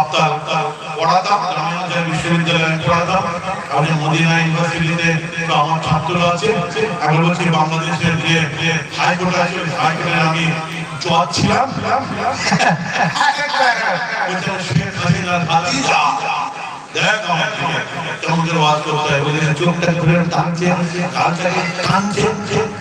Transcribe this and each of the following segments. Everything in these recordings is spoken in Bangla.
আপনার পড়াতাম আজহার বিশ্ববিদ্যালয়ে পড়াতাম। আমি মদিনা ইউনিভার্সিটিতে আমার ছাত্ররা আছে। একবার বলছে বাংলাদেশের যে হাইকোর্ট আছে হাইকোর্টে আমি জজ ছিলাম। বলছে শেখ হাসিনার ভাতিজা। দেখ করতে হয় চোখটা ঘুরে টানছে টানছে।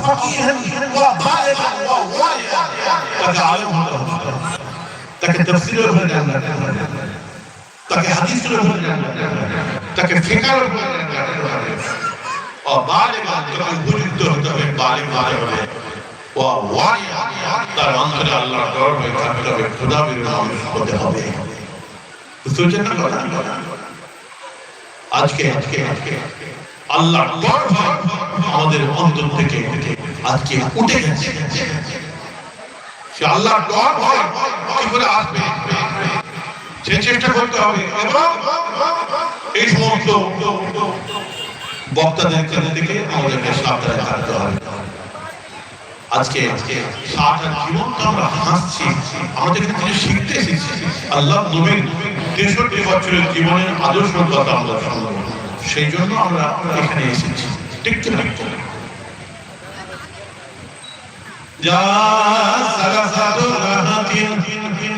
وفقيها وبالغا ووالدا তাকে আলেম হতে হবে তাকে তফসিলের উপরে জানতে হবে তাকে হাদিসের উপরে জানতে হবে তাকে ফিকার উপরে জানতে হবে ও বালিগ তাকে উপযুক্ত হতে হবে বালিগ হতে হবে ও ওয়াইয়া তার অন্তরে আল্লাহর ডর হয়ে থাকতে হবে খোদা বিরোধী মানুষ হতে হবে বুঝতে পারছেন না কথা আজকে আজকে আজকে আল্লাহর ভয় আমাদের অন্তর থেকে আজকে উঠে গেছে। করে আসবে? সে চেষ্টা করতে হবে। এই সমস্ত বক্তাদেরকে দিকে আমাদেরকে সাবধানে থাকতে হবে। আজকে সারাটা জীবন তো আমরা হাসছি, আমাদের শিখতে এসেছি। আল্লাহ নবীর তেষট্টি বছরের জীবনের আদর্শ কথা আমরা শুনব সেই জন্য আমরা এখানে এসেছি। ঠিক কি না?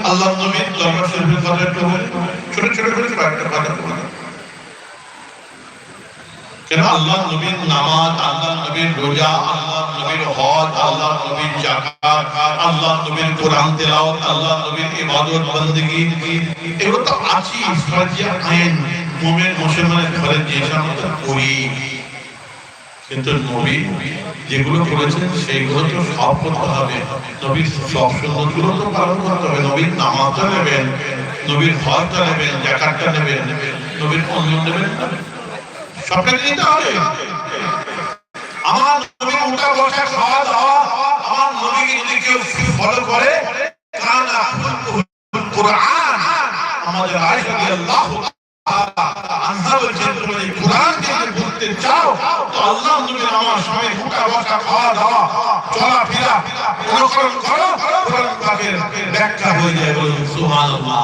আল্লাহ নবীর দরবার শরীফের কথা ছোট ছোট করে কয়েকটা কথা কেন আল্লাহ নবীর নামাজ, আল্লাহ নবীর রোজা, আল্লাহ নবীর হজ, আল্লাহ নবীর জাকাত আল্লাহ নবীর কোরআন তেলাওয়াত, আল্লাহ নবীর ইবাদত বندگی এগুলো তো আছি ফরজিয়া আইন। মুমিন মুসলমানের ঘরে যে আমরা করি কিন্তু নবী যেগুলো করেছেন, সেইগুলো তো সব করতে হবে। নবীর সব সুন্দরগুলো তো পালন করতে হবে। নবীর নামাজটা নেবেন, নবীর হজটা নেবেন, জাকাতটা নেবেন, নবীর অন্য নেবেন সবটাকে নিতে হবে। আমার নবীর উঠা বসা খাওয়া দাওয়া, আমার নবীকে যদি কেউ ফলো করে, কানা কোরআন। আমাদের আয়েশা রাদিয়াল্লাহু বলছেন তোমরা কোরআন থেকে বুঝতে চাও তো আল্লাহ নবীর আমার সঙ্গে উঠা বসা খাওয়া দাওয়া চলাফেরা অনুসরণ করো কোরআন পাকের ব্যাখ্যা হয়ে যায় বলুন সুবহানাল্লাহ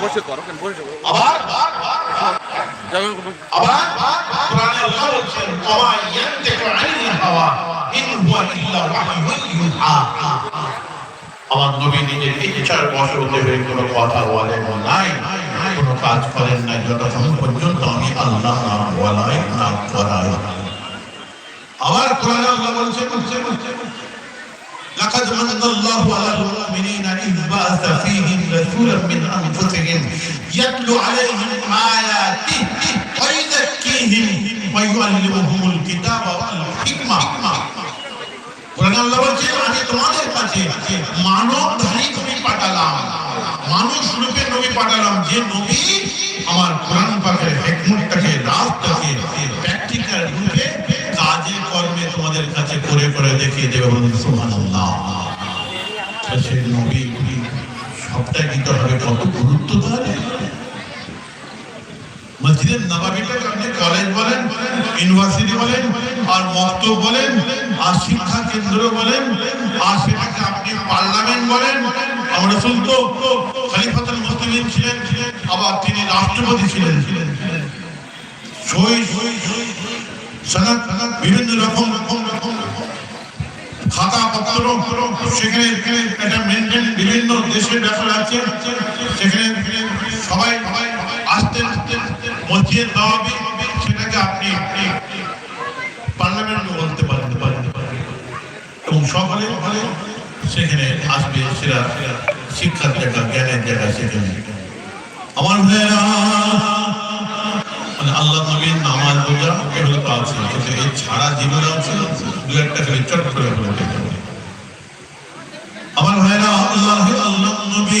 বসে করো কেন বসে আবার আবার কোরআনে আল্লাহ বলছেন ওয়া ইয়ান্তিকু আনিল হাওয়া ইন হুয়া ইল্লা ওয়াহয়ুন ইউহা আমার নবী নিজের ইচ্ছার বশবর্তী হয়ে কোনো কথা বলেন নাই কোনো কাজ করেন নাই যতক্ষণ পর্যন্ত আমি আল্লাহ না বলাই না করাই আবার কোরআনে আল্লাহ বলছে বলছে বলছে لقد من الله على المؤمنين إذ بعث فيهم رسولا من أنفسهم يتلو عليهم آياته ويزكيهم ويعلمهم الكتاب والحكمة কাছে মানবধারী নবী পাঠালাম। মানুষ রূপে নবী পাঠালাম। যে নবী আমার কোরআন পাকের হেকমতটাকে, রাজটাকে প্র্যাকটিক্যাল রূপে কাজে কর্মে তোমাদের কাছে করে করে দেখিয়ে দেবে বলুন, সুবহানাল্লাহ। সেই নবী সবটা দিতে হবে কত গুরুত্ব তাহলে? মসজিদের নবাবিটাকে আপনি কলেজ বলেন ইউনিভার্সিটি বলেন, আর মক্তব বলেন, আর শিক্ষা কেন্দ্র বলেন আর আপনি পার্লামেন্ট বলেন রসুল তো খলিফাতুল মুসলিমিন ছিলেন, আবার তিনি রাষ্ট্রপতি ছিলেন। বিভিন্ন রকম খাতা পত্র, সেখানে একটা মেনটেন বিভিন্ন দেশের ব্যাপার আছে, সেখানে সবাই আসতেন মসজিদ নবাবী, সেটাকে আপনি পার্লামেন্ট সকলে সেখানে আসবে, সেরা শিক্ষার জায়গা জ্ঞানের জায়গা সেখানে। আমার ভাইয়েরা মানে আল্লাহ নবীর নামাজ আছে, কিন্তু এই ছাড়া জীবনে আছে দু একটা চট করে আমার আল্লাহ আল্লাহ নবী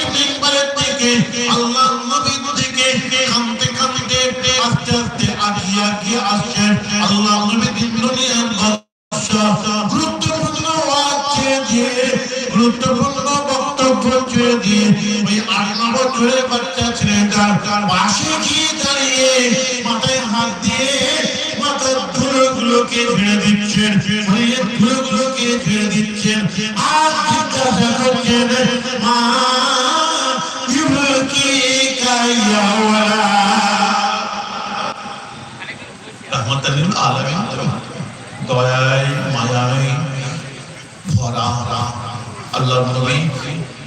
আস্তে আস্তে আগিয়ে আগিয়ে আসছেন আল্লাহ গুরুত্বপূর্ণ ছেড়ে দিয়ে গুরুত্বপূর্ণ বক্তব্য দিয়ে ওই আট বছরের বাচ্চা ছেলেটার পাশে গিয়ে দাঁড়িয়ে মাথায় হাত দিয়ে মা কাইয়াওয়ালা? রহমতাল আলামিন দয়ায় মায়ায় ভরা। আল্লাহ নবী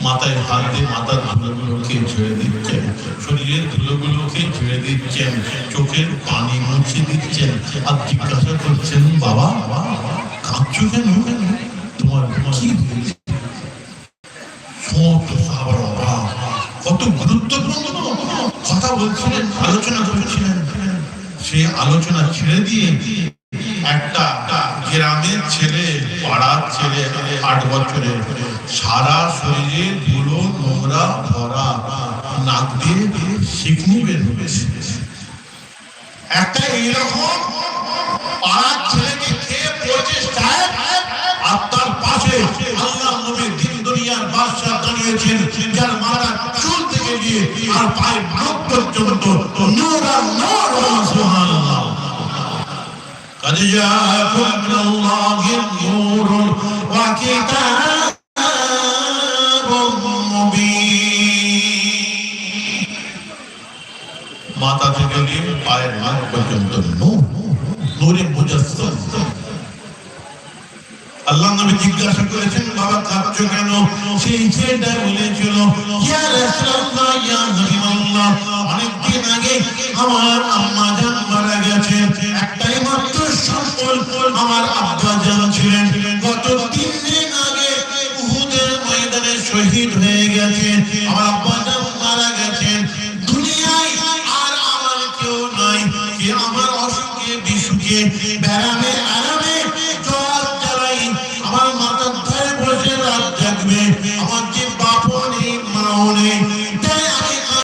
মাথায় হাত দিয়ে মাথার ধুলোগুলোকে ঝেড়ে দিচ্ছেন, শরীরের ধুলোগুলোকে ঝেড়ে দিচ্ছেন, চোখের পানি মুছে দিচ্ছেন। আর জিজ্ঞাসা করছেন, বাবা, কাঁদছো কেন? তোমার কি সমস্ত সাহাবার কত গুরুত্বপূর্ণ কথা বলছিলেন। সেই আলোচনা ছেড়ে দিয়ে একটা গ্রামের ছেলে, পাড়ার ছেলে, আট বছরের, সারা শরীরে ধুলো, নোংরা, ভরা নাক দিয়ে শিখনি বের একটা এইরকম পাড়ার ছেলেকে খেয়ে আর তার পাশে আল্লাহ নবী দিন দুনিয়ার বাদশাহ দাঁড়িয়েছেন, যার মাথা চুল থেকে গিয়ে আর পর্যন্ত قد جاءكم من الله نور وكتاب مبين মাথা থেকে নিয়ে পায়ের নাক পর্যন্ত নূর নূরে মুজাসসাম আল্লাহ নবী জিজ্ঞাসা করেছেন বাবা কাঁদছো কেন সেই ছেলেটা বলেছিল ইয়া রাসূলুল্লাহ ইয়া হাবিবাল্লাহ অনেকদিন আগে আমার আম্মা জান মারা গেছে